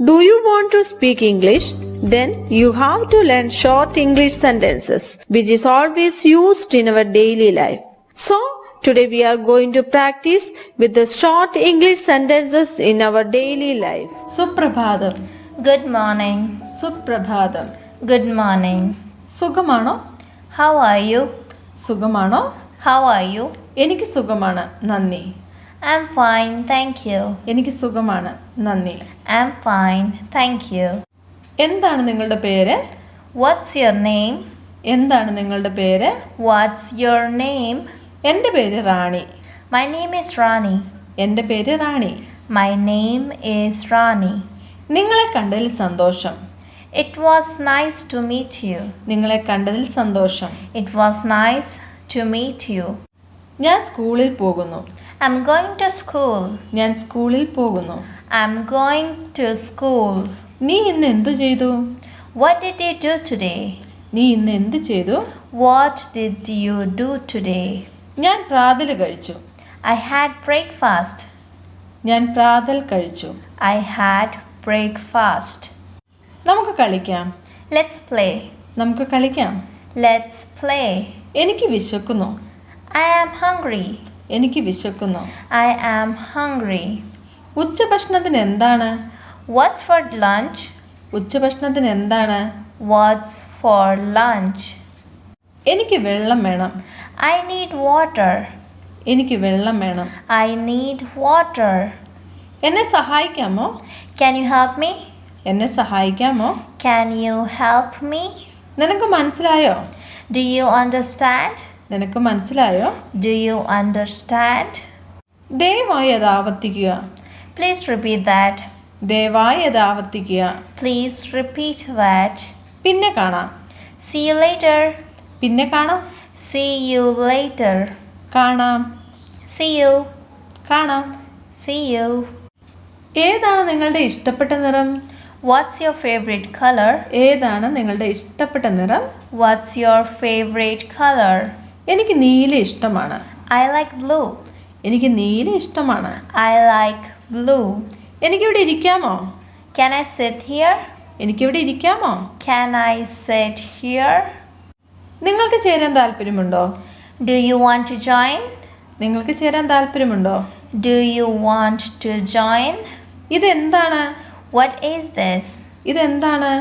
Do you want to speak English? Then you have to learn short English sentences, which is always used in our daily life. So, today we are going to practice with the short English sentences in our daily life. സുപ്രഭാതം Good morning. സുപ്രഭാതം Good morning. സുഖമാണോ How are you? സുഖമാണോ How are you? എനിക്ക് സുഖമാണ് നന്ദി I'm fine, thank you. എനിക്ക് സുഖമാണ് നന്ദി I'm fine, thank you. എന്താണ് നിങ്ങളുടെ പേര് What's your name? എന്താണ് നിങ്ങളുടെ പേര് What's your name? എന്റെ പേര് റാണി My name is Rani. എന്റെ പേര് റാണി My name is Rani. നിങ്ങളെ കണ്ടതിൽ സന്തോഷം It was nice to meet you. നിങ്ങളെ കണ്ടതിൽ സന്തോഷം It was nice to meet you. ഞാൻ സ്കൂളിൽ പോകുന്നു I'm going to school. ഞാൻ സ്കൂളിൽ പോകുന്നു I'm going to school. നീ ഇന്ന് എന്തു ചെയ്തു What did you do today? നീ ഇന്ന് എന്ത് ചെയ്തു What did you do today? ഞാൻ പ്രാതൽ കഴിച്ചു I had breakfast. ഞാൻ പ്രാതൽ കഴിച്ചു I had breakfast. നമുക്ക് കളിക്കാം Let's play. നമുക്ക് കളിക്കാം Let's play. എനിക്ക് വിശക്കുന്നു I am hungry. എനിക്ക് വിശക്കുന്നു I am hungry. ഉച്ചഭക്ഷണത്തിന് എന്താണ് വാട്സ് ഫോർ ലഞ്ച് ഉച്ചഭക്ഷണത്തിന് എന്താണ് വാട്സ് ഫോർ ലഞ്ച് എനിക്ക് വെള്ളം വേണം. ഐ നീഡ് വാട്ടർ എനിക്ക് വെള്ളം വേണം. ഐ നീഡ് വാട്ടർ എന്നെ സഹായിക്കാമോ? ക്യാൻ യു ഹെൽപ്പ് മീ എന്നെ സഹായിക്കാമോ? ക്യാൻ യു ഹെൽപ്പ് മീ നിനക്ക് മനസ്സിലായോ? ഡു യു അണ്ടർസ്റ്റാൻഡ് നിനക്ക് മനസ്സിലായോ? ഡു യു അണ്ടർസ്റ്റാൻഡ് ദയവായി അത് ആവർത്തിക്കുക. Please repeat that. ദയവായി അത് ആവർത്തിക്കുക Please repeat that. പിന്നെ കാണാം See you later. പിന്നെ കാണാം See you later. കാണാം See you. കാണാം See you. ഏതാണ് നിങ്ങളുടെ ഇഷ്ടപ്പെട്ട നിറം What's your favorite color? ഏതാണ് നിങ്ങളുടെ ഇഷ്ടപ്പെട്ട നിറം What's your favorite color? എനിക്ക് നീല ഇഷ്ടമാണ് I like blue. എനിക്ക് നീല ഇഷ്ടമാണ്. ഐ ലൈക്ക് ബ്ലൂ എനിക്ക് ഇവിടെ ഇരിക്കാമോ? ക്യാൻ ഐ സെറ്റ് ഹിയർ എനിക്ക് ഇവിടെ ഇരിക്കാമോ? ക്യാൻ ഐ സെറ്റ് ഹിയർ നിങ്ങൾക്ക് ചേരാൻ താല്പര്യമുണ്ടോ? Do you want to join നിങ്ങൾക്ക് ചേരാൻ താല്പര്യമുണ്ടോ? Do you want to join ഇതെന്താണ്? വട്ട് ഈസ് ദസ് ഇതെന്താണ്?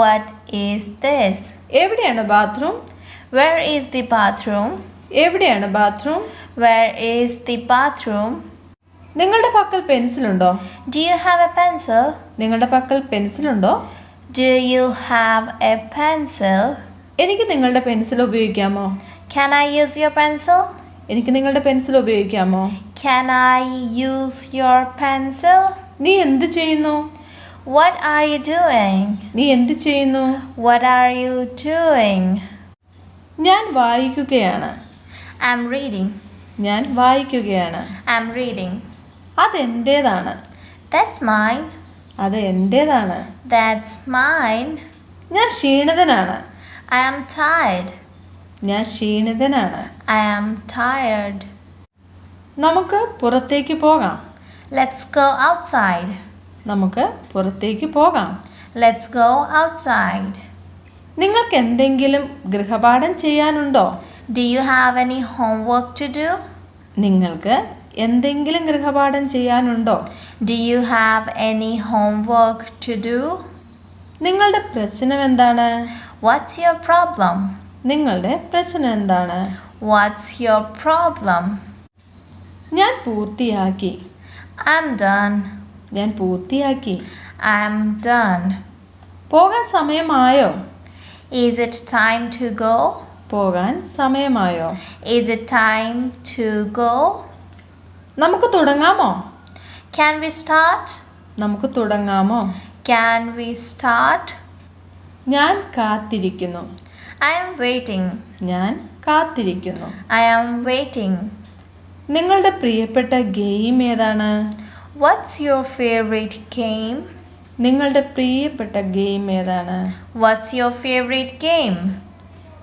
വട്ട് ഈസ് ദസ് എവിടെയാണ് bathroom where is the bathroom എവിടെയാണ് bathroom Where is the bathroom? നിങ്ങളുടെ പക്കൽ പെൻസിലുണ്ടോ Do you have a pencil? നിങ്ങളുടെ പക്കൽ പെൻസിലുണ്ടോ Do you have a pencil? എനിക്ക് നിങ്ങളുടെ പെൻസിൽ ഉപയോഗിക്കാമോ Can I use your pencil? എനിക്ക് നിങ്ങളുടെ പെൻസിൽ ഉപയോഗിക്കാമോ Can I use your pencil? നീ എന്ത് ചെയ്യുന്നു What are you doing? നീ എന്ത് ചെയ്യുന്നു What are you doing? ഞാൻ വായിക്കുകയാണ് I'm reading. ഞാൻ വായിക്കുകയാണ്. I am reading. അതെന്റേതാണ് ദാറ്റ്സ് മൈൻ അത് എന്റേതാണ് ദാറ്റ്സ് മൈൻ ഞാൻ ക്ഷീണിതനാണ്. ഐ ആം ടയർഡ് ഞാൻ ക്ഷീണിതനാണ്. ഐ ആം ടയർഡ് നമുക്ക് പുറത്തേക്ക് പോകാം. Let's go outside. നമുക്ക് പുറത്തേക്ക് പോകാം. Let's go outside. നിങ്ങൾക്ക് എന്തെങ്കിലും ഗൃഹപാഠം ചെയ്യാനുണ്ടോ? Do you have any homework to do? നിങ്ങൾക്ക് എന്തെങ്കിലും ഗൃഹപാഠം ചെയ്യാനുണ്ടോ Do you have any homework to do? നിങ്ങളുടെ പ്രശ്നം എന്താണ് What's your problem? നിങ്ങളുടെ പ്രശ്നം എന്താണ് What's your problem? ഞാൻ പൂർത്തിയാക്കി I'm done. ഞാൻ പൂർത്തിയാക്കി I'm done. പോകാൻ സമയമായോ Is it time to go? പോകാൻ സമയമായോ Is it time to go? നമുക്ക് തുടങ്ങാമോ Can we start? നമുക്ക് തുടങ്ങാമോ Can we start? ഞാൻ കാത്തിരിക്കുന്നു I am waiting. ഞാൻ കാത്തിരിക്കുന്നു I am waiting. നിങ്ങളുടെ പ്രിയപ്പെട്ട ഗെയിം ഏതാണ് What's your favorite game? നിങ്ങളുടെ പ്രിയപ്പെട്ട ഗെയിം ഏതാണ് What's your favorite game?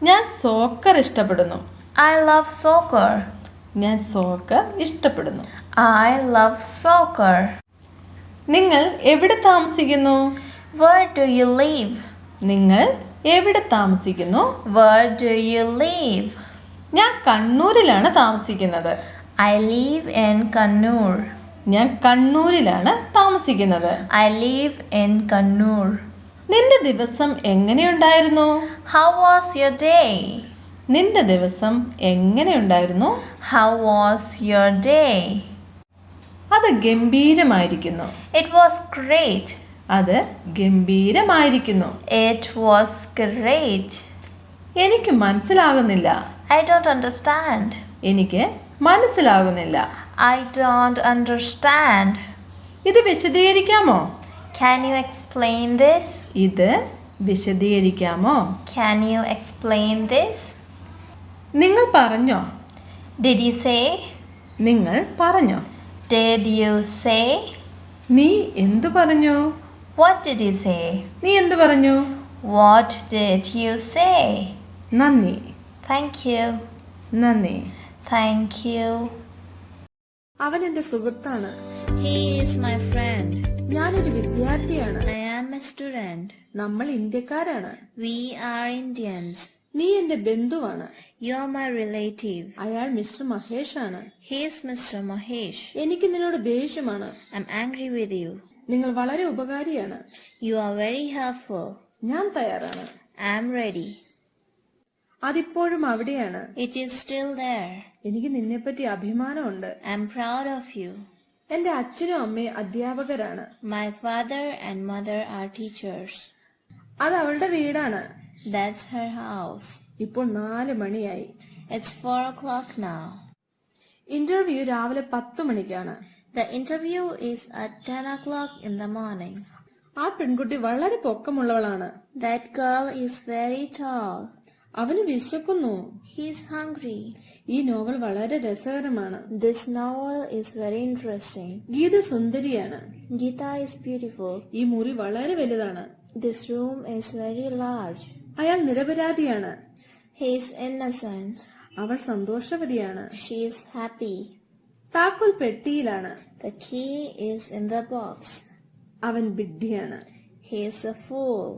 ഞാൻ സോക്കർ ഇഷ്ടപ്പെടുന്നു. ഐ ലവ് സോക്കർ ഞാൻ സോക്കർ ഇഷ്ടപ്പെടുന്നു. ഐ ലവ് സോക്കർ നിങ്ങൾ എവിടെ താമസിക്കുന്നു? വേർ do യു ലീവ് നിങ്ങൾ എവിടെ താമസിക്കുന്നു? വേർ do യു ലീവ് ഞാൻ കണ്ണൂരിലാണ് താമസിക്കുന്നത്. ഐ ലീവ് എൻ കണ്ണൂർ ഞാൻ കണ്ണൂരിലാണ് താമസിക്കുന്നത്. I live in Kannur. നിന്റെ ദിവസം എങ്ങനെയുണ്ടായിരുന്നു? ഹൗ വാസ് your ഡേ നിന്റെ ദിവസം എങ്ങനെയുണ്ടായിരുന്നു? ഹൗ വാസ് your ഡേ അത് ഗംഭീരമായിരിക്കുന്നു. It was great. അത് ഗംഭീരമായിരിക്കുന്നു. It was great. എനിക്ക് മനസ്സിലാകുന്നില്ല. ഐ don't അണ്ടർസ്റ്റാൻഡ് എനിക്ക് മനസ്സിലാകുന്നില്ല. ഐ don't അണ്ടർസ്റ്റാൻഡ് ഇത് വിശദീകരിക്കാമോ? Can you explain this? ഇത് വിശദീകരിക്കാമോ Can you explain this? നിങ്ങൾ പറഞ്ഞോ Did you say? നിങ്ങൾ പറഞ്ഞോ Did you say? നീ എന്തു പറഞ്ഞു What did you say? നീ എന്തു പറഞ്ഞു What did you say? നന്ദി Thank you. നന്ദി Thank you. അവൻ എന്റെ സുഹൃത്താണ് He is my friend. ഞാനൊരു വിദ്യാർത്ഥിയാണ് I am a student. നമ്മൾ ഇന്ത്യക്കാരാണ് We are Indians. നീ എന്റെ ബന്ധുവാണ് You are my relative. അയാൾ മിസ്റ്റർ മഹേഷ് ആണ് He is Mr. Mahesh. എനിക്ക് നിന്നോട് ദേഷ്യമാണ് I'm angry with you. നിങ്ങൾ വളരെ ഉപകാരിയാണ് You are very helpful. ഞാൻ തയ്യാറാണ് I am ready. അതിപ്പോഴും അവിടെയാണ് It is still there. എനിക്ക് നിന്നെപ്പറ്റി അഭിമാനമുണ്ട് I am proud of you. എന്റെ അച്ഛനും അമ്മയും അധ്യാപകരാണ് My father and mother are teachers. അത് അവളുടെ വീടാണ് That's her house. ഇപ്പോൾ നാല് മണിയായി It's four o'clock now. Interview രാവിലെ പത്ത് മണിക്കാണ് The interview is at 10 o'clock in the morning. ആ പെൺകുട്ടി വളരെ പൊക്കമുള്ളവളാണ് That girl is very tall. അവന് വിശക്കുന്നു He's hungry. ഈ നോവൽ വളരെ രസകരമാണ് This novel is very interesting. Geetha സുന്ദരിയാണ് Gita is beautiful. ഈ മുറി വളരെ വലുതാണ് This room is very large. അയാൾ നിരപരാധിയാണ് He is innocent. അവൾ സന്തോഷവതിയാണ് She is happy. താക്കോൽ പെട്ടിയിലാണ് The key is in the box. അവൻ ബിഡ്ഡിയാണ് He is a fool.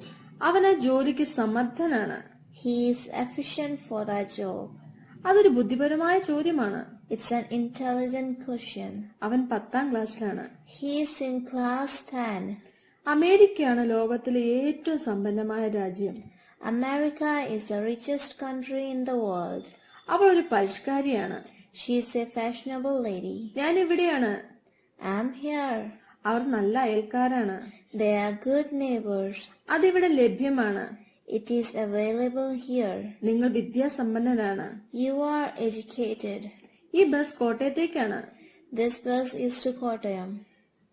അവൻ ആ ജോലിക്ക് സമർത്ഥനാണ് He is efficient for that job. അതൊരു ബുദ്ധിപരമായ ചോദ്യമാണ് It's an intelligent question. അവൻ പത്താം ക്ലാസ്സിലാണ് He is in class 10. അമേരിക്കയാണ് ലോകത്തിലെ ഏറ്റവും സമ്പന്നമായ രാജ്യം America is the richest country in the world. അവൾ ഒരു പരിഷ്കാരിയാണ് She is a fashionable lady. ഞാൻ ഇവിടെയാണ് I'm here. അവർ നല്ല അയൽക്കാരാണ് They are good neighbors. അതിവിടെ ലഭ്യമാണ് It is available here. നിങ്ങൾ വിദ്യാസമ്പന്നരാണ് You are educated. ഈ ബസ് കോട്ടയത്തേക്കാണ് This bus is to Kottayam.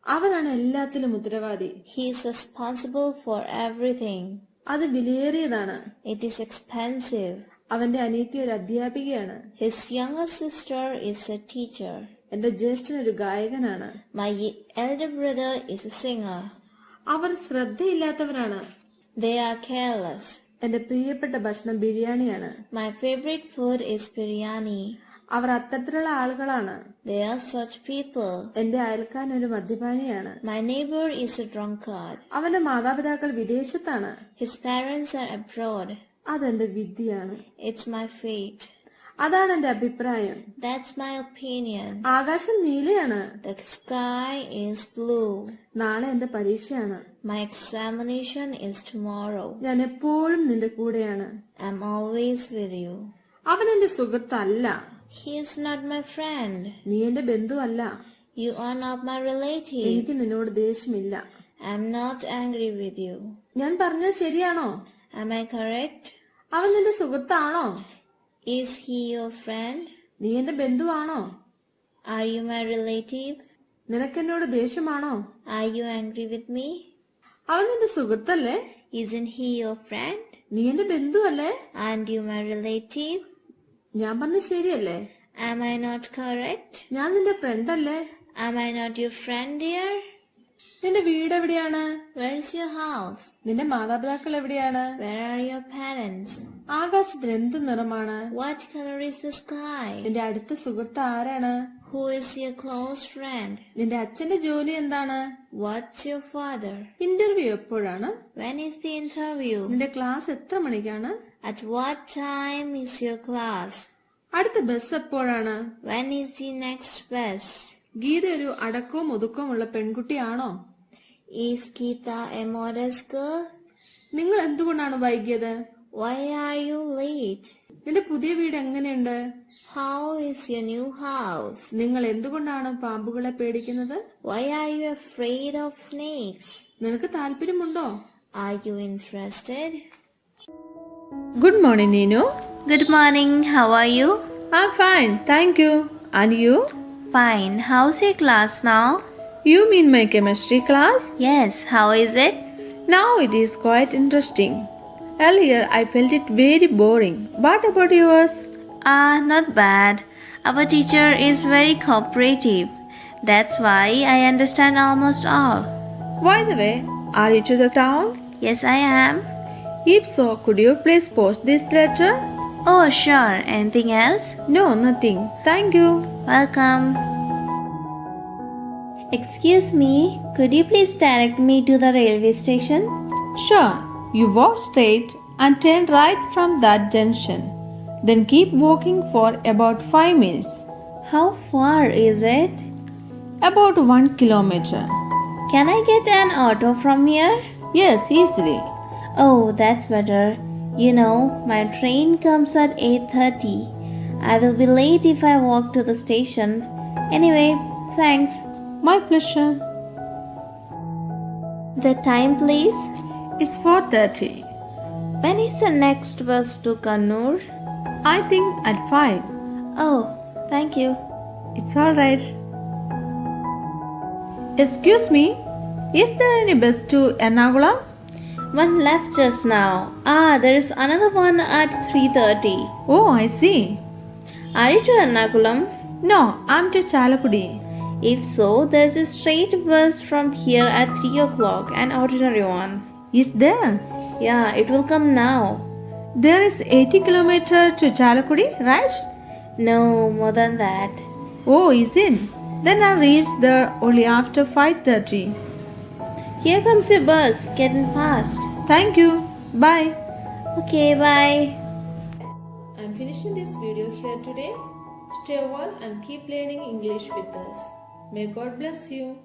അവനാണ് എല്ലാത്തിലും ഉത്തരവാദി He is responsible for everything. അത് വിലയേറിയതാണ് It is expensive. അവന്റെ അനിയത്തി ഒരു അധ്യാപികയാണ് His younger sister is a teacher. എന്റെ ജ്യേഷ്ഠൻ ഒരു ഗായകനാണ് My elder brother is a singer. Our ശ്രദ്ധയില്ലാത്തവരാണ് They are careless. എന്റെ പ്രിയപ്പെട്ട ഭക്ഷണം ബിരിയാണിയാണ് My favorite food is biryani. അവർ അത്തരത്തിലുള്ള ആളുകളാണ് They are such people. എന്റെ അയൽക്കാരൻ ഒരു മദ്യപാനിയാണ് My neighbor is a drunkard. അവന്റെ മാതാപിതാക്കൾ വിദേശത്താണ് His parents are abroad. അതെന്റെ വിദ്യയാണ് It's my fate. അതാണ് എന്റെ അഭിപ്രായം That's my opinion. ആകാശം നീലയാണ് The sky is blue. നാളെ എന്റെ പരീക്ഷയാണ് My examination is tomorrow. ഞാൻ എപ്പോഴും നിന്റെ കൂടെയാണ് I'm always with you. അവൻ എന്റെ സുഹൃത്തല്ല He is not my friend. നീ എന്റെ ബന്ധുവല്ല You are not my relative. എനിക്ക് നിന്നോട് ദേഷ്യമില്ല I'm not angry with you. ഞാൻ പറഞ്ഞത് ശരിയാണോ Am I correct? അവൻ നിന്റെ സുഹൃത്താണോ Is he your friend? നീ എന്റെ ബന്ധുവാണോ Are you my relative? നിനക്കെന്നോട് ദേഷ്യമാണോ Are you angry with me? അവൻ നിന്റെ സുഹൃത്തല്ലേ Isn't he your friend? നീ എന്റെ ബന്ധുവല്ലേ Aren't you my relative? ഞാൻ പറഞ്ഞ ശരിയല്ലേ Am I not correct? ഞാൻ നിന്റെ ഫ്രണ്ട് അല്ലേ Am I not your friend, dear? നിന്റെ വീട് എവിടെയാണ് Where is your house? നിന്റെ മാതാപിതാക്കൾ എവിടെയാണ് Where are your parents? ആകാശത്തിന് എന്ത് നിറമാണ്? What colour is the sky നിന്റെ അടുത്ത സുഹൃത്ത് ആരാണ്? Who is your close friend നിന്റെ അച്ഛന്റെ ജോലി എന്താണ്? വാച്ച് യുവർ ഫാദർ ഇന്റർവ്യൂ എപ്പോഴാണ്? ഇന്റർവ്യൂ നിന്റെ ക്ലാസ് എത്ര മണിക്കാണ്? അടുത്ത ബസ് എപ്പോഴാണ്? നെക്സ്റ്റ് ബസ് ഗീത ഒരു അടക്കവും ഒതുക്കവും ഉള്ള പെൺകുട്ടിയാണോ ഗീത നിങ്ങൾ എന്തുകൊണ്ടാണ് വൈകിയത്? Why are you late? നിന്റെ പുതിയ വീട് എങ്ങനെയുണ്ട് How is your new house? നിങ്ങൾ എന്തുകൊണ്ടാണ് പാമ്പുകളെ പേടിക്കുന്നത് Why are you afraid of snakes? നിനക്ക് താല്പര്യമുണ്ടോ Are you interested? Good morning Neenu Good morning, how are you? I fine thank you and you Fine, how's your class now? You mean my chemistry class Yes, how is it? Now it is quite interesting. Earlier I felt it very boring. What about yours? Ah, not bad. Our teacher is very cooperative. That's why I understand almost all. By the way, are you to the town? Yes, I am. If so, could you please post this letter? Oh, sure. Anything else? No, nothing. Thank you. Welcome. Excuse me, could you please direct me to the railway station? Sure. You walk straight and turn right from that junction. Then keep walking for about 5 minutes. How far is it? About 1 kilometer. Can I get an auto from here? Yes, easily. Oh, that's better. You know, my train comes at 8:30. I will be late if I walk to the station. Anyway, thanks. My pleasure. The time, please. It's 4:30. When is the next bus to Kannur? I think at 5. Oh, thank you. It's all right. Excuse me, is there any bus to Ernakulam? One left just now. Ah, there is another one at 3:30. Oh, I see. Are you to Ernakulam? No, I'm to Chalakudi. If so, there's a straight bus from here at 3 o'clock, an ordinary one. Is there? Yeah, it will come now. There is 80 kilometer to Chalakudi, right? No, more than that. Oh, is it? Then I'll reach there only after 5:30. Here comes your bus. getting fast. Thank you. Bye. Okay, bye. I'm finishing this video here today. Stay well and keep learning English with us. May God bless you.